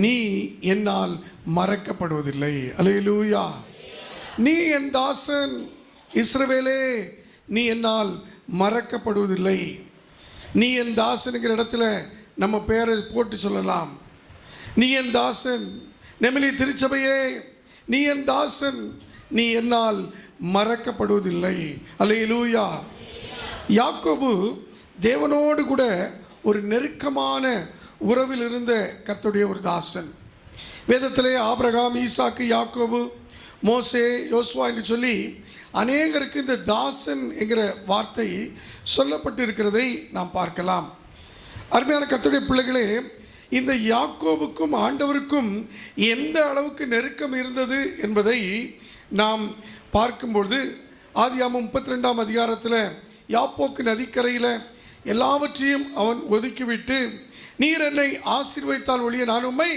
நீ என்னால் மறக்கப்படுவதில்லை. அலையலூயா நீ என் தாசன் இஸ்ரவேலே நீ என்னால் மறக்கப்படுவதில்லை. நீ என் தாசனுங்கிற இடத்துல நம்ம பேரை போட்டு சொல்லலாம். நீ என் தாசன் நெமிலி திருச்சபையே நீ என் தாசன் நீ என்னால் மறக்கப்படுவதில்லை. அலையலூயா யாக்கோபு தேவனோடு கூட ஒரு நெருக்கமான உறவில் இருந்த கர்த்துடைய ஒரு தாசன். வேதத்திலே ஆபிரகாம் ஈசாக்கு யாக்கோபு மோசே யோசுவா என்று சொல்லி அநேகருக்கு இந்த தாசன் என்கிற வார்த்தை சொல்லப்பட்டு இருக்கிறதை நாம் பார்க்கலாம். அருமையான கத்துடைய பிள்ளைகளே இந்த யாக்கோபுக்கும் ஆண்டவருக்கும் எந்த அளவுக்கு நெருக்கம் இருந்தது என்பதை நாம் பார்க்கும்பொழுது ஆதியாமம் முப்பத்தி ரெண்டாம் அதிகாரத்தில் யாப்போக்கு நதிக்கரையில் எல்லாவற்றையும் அவன் ஒதுக்கிவிட்டு நீர் என்னை ஆசீர்வதித்தால் ஒழிய நான் உண்மை